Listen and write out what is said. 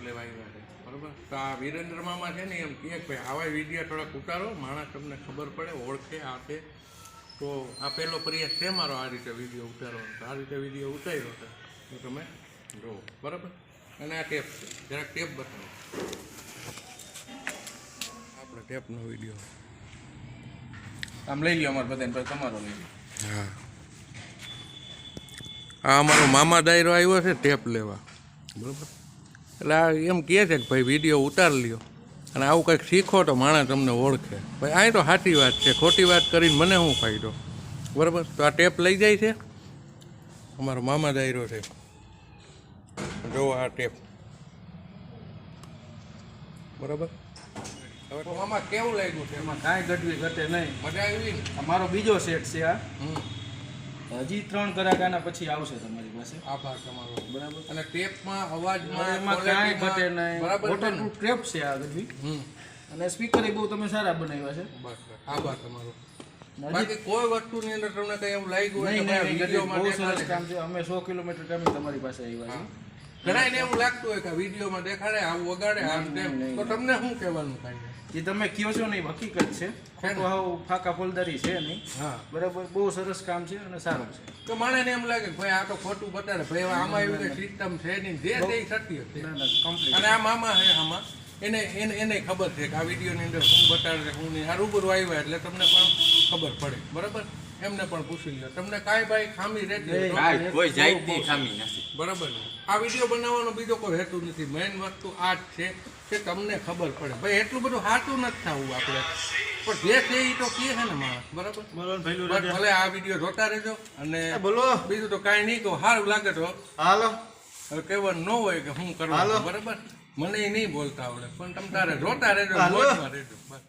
લેવા આવ્યા છે. બરાબર? તો આ વિરેન્દ્ર મામા છે ને એમ કહે કે ભાઈ આવા વીડિયો થોડાક ઉતારો માણસ તમને ખબર પડે ઓળખે આ તે તો આ પહેલો પ્રયાસ છે મારો આ રીતે વીડિયો ઉતારવાનો તો આ રીતે વીડિયો ઉતાર્યો હતો તો તમે જુઓ. બરાબર? અને આ ટેપ છે. જરાક ટેપ બતાવો. આપણે ટેપનો વીડિયો. આમ લઈ લો અમારે બધાને પછી તમારો લઈ લો હા. આ અમારો મામા ડાયરો આવ્યો છે ટેપ લેવા. બરાબર. એટલે આ એમ કહે છે કે ભાઈ વીડિયો ઉતાર લ્યો. અને આવું કંઈક શીખો તો માણસ તમને ઓળખે. ભાઈ અહીં તો સાચી વાત છે ખોટી વાત કરીને મને શું ફાયદો? બરાબર? તો આ ટેપ લઈ જાય છે. અમારો મામા ડાયરો છે. જો આ ટેપ. બરાબર? હવે તો મામા કેવું લાગ્યું છે? એમાં કાંઈ ઘટવી ઘટે નહીં. મજા આવી? અમારો મારો બીજો સેટ છે આ હજી ત્રણ કરાકાના પછી આવશે તમારી પાસે. આભાર તમારો. બરાબર. અને ટેપમાં અવાજમાં એમાં કાંઈ ઘટે નહીં. બરાબર ટ્રેપ છે આ બધી. અને સ્પીકર એ બહુ તમે સારા બનાવ્યા છે. આભાર તમારો. બાકી કોઈ વસ્તુની અંદર તમને કઈ એવું લાગ્યું નહીં બહુ સરસ કામ છે. અમે સો કિલોમીટર કામી તમારી પાસે આવ્યા છીએ. એવું લાગતું હોય કે વિડીયોમાં દેખાડે આવું વગાડે આમ તેમ. તો તમને શું કહેવાનું થાય? છે જે તમે કહો છો ને એ હકીકત છે. ખોટું હાવ ફાકા ફોલદારી છે નહીં. બરાબર બહુ સરસ કામ છે અને સારું છે. તો માણસને એમ લાગે કે ભાઈ આ તો ખોટું બતાડે ભાઈ આમાં એવી કઈ સિસ્ટમ છે નહીં. જે તે સત્ય છે ના ના અને આ મામા છે આમાં. એને એને એને ખબર છે કે આ વિડીયોની અંદર શું બતાડે શું નહીં. આ રૂબરૂ આવ્યા એટલે તમને પણ ખબર પડે. બરાબર? એમને પણ પૂછી લો તમને કાંઈ ભાઈ ખામી રહેતી કાંઈ કોઈ જાતની ખામી નથી. બરાબર આ વીડિયો બનાવવાનો બીજો કોઈ હેતુ નથી. મેઇન વસ્તુ આ જ છે કે તમને ખબર પડે. ભાઈ એટલું બધું હાચું નથી થવું આપણે. પણ જે છે એ તો કહે છે ને માણસ. બરાબર? ભલે આ વીડિયો જોતા રહેજો. અને બોલો. બીજું તો કાંઈ નહીં કહો સારું લાગે તો. હાલો. હવે કહેવાનું ન હોય કે હું કરવાનું. બરાબર? મને નહીં બોલતા આવડે. પણ તમ તારે જોતા રહેજો. રહેજો. બસ.